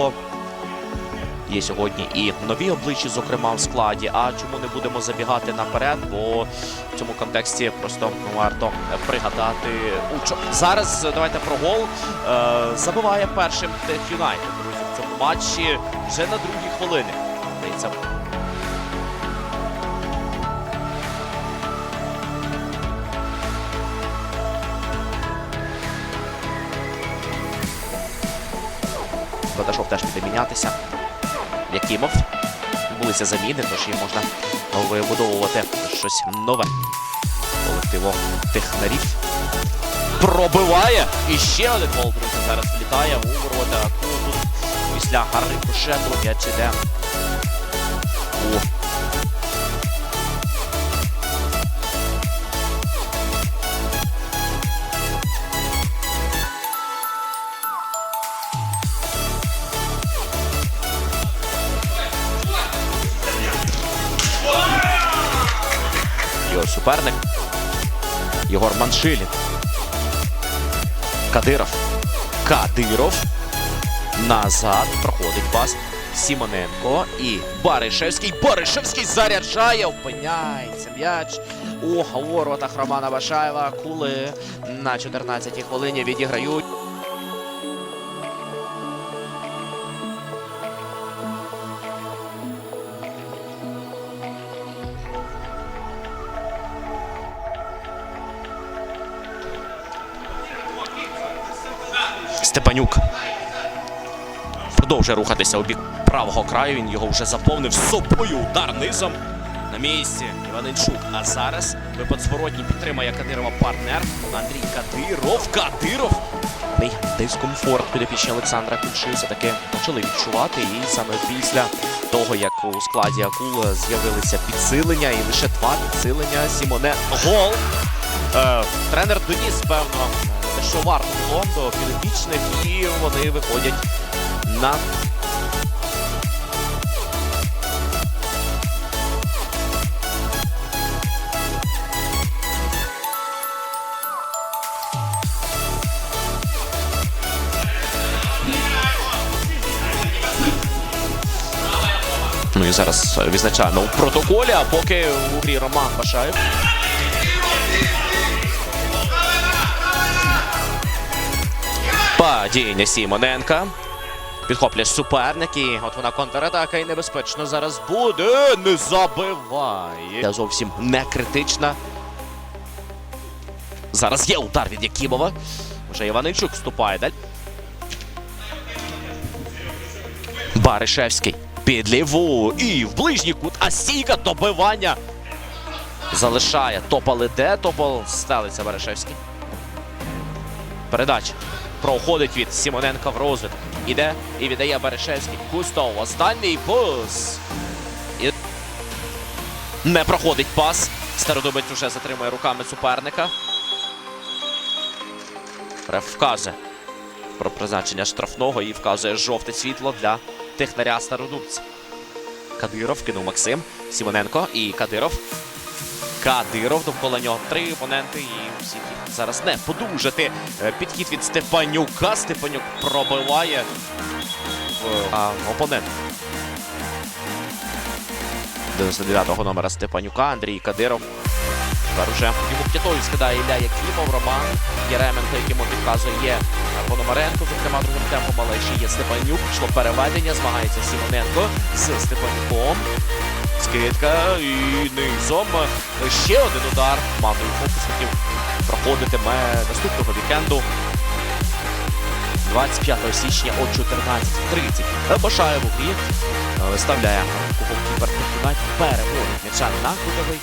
Сімоненко. Є сьогодні і нові обличчя, зокрема в складі. А чому не будемо забігати наперед? Бо в цьому контексті просто варто пригадати учо. Зараз е, давайте про гол. Е, забиває першим Юнайтед, друзі, в цьому матчі вже на другій хвилині. Здається, Бадашов теж буде мінятися. Якимов. Відбулися заміни, тож їм можна вибудовувати щось нове. Колективом технарів. Пробиває! І ще один гол, друзі, зараз влітає у ворота. Тут після рикошету м'яч іде. Його суперник. Єгор Маншилін. Кадиров. Кадиров. Назад. Проходить пас. Сімоненко і Баришевський. Баришевський заряджає. Опиняється м'яч. У воротах Романа Башаєва. Кули на 14-й хвилині відіграють. Степанюк продовжує рухатися у бік правого краю. Він його вже заповнив собою. Удар низом на місці. Іваненчук. А зараз випад зворотній підтримає Кадирова партнер. Андрій Кадиров. Кадиров. Дискомфорт підопічні Олександра Кульши таки почали відчувати. І саме після того, як у складі акул з'явилися підсилення, і лише два підсилення Сімоне гол. Е, тренер доніс, певно, що варто до підопічних, і вони виходять на Ну і зараз відзначаємо у протоколі, а поки у грі Роман Башаєв. Падіння Сімоненка. Підхоплює суперник і от вона контратака і небезпечно зараз буде. Не забиває. Зовсім не критична. Зараз є удар від Якимова. Вже Іваничук вступає далі. Баришевський. Під ліву. І в ближній кут. А стійка добивання. Залишає. Топал іде. Топал стелиться Баришевський. Передача. Проходить від Сімоненка в розвиток. Іде і віддає Баришевський. Кустов. Останній пас. І... Не проходить пас. Стародубець вже затримує руками суперника. Реф вказує про призначення штрафного і вказує жовте світло для технаря Стародубця. Кадиров кинув Максим. Сімоненко і Кадиров. Кадиров довкола нього три опоненти і всі ті зараз не подужати. Е, Підхід від Степанюка. Степанюк пробиває а, опонент. 99-го номера Степанюка Андрій Кадиров. Уже п'ятою скидає Ілля Якимов, Роман Єременко, якому підказує Пономаренко, зокрема другим темпом, але ще є Степанюк. Пішло переведення, змагається Сімоненко з Степанюком. Скидка і низом. Ще один удар. Командою фокусників проходитиме наступного вікенду. 25 січня о 14.30. Башає в е, виставляє Юнайтед, переводить м'яча на кутовий.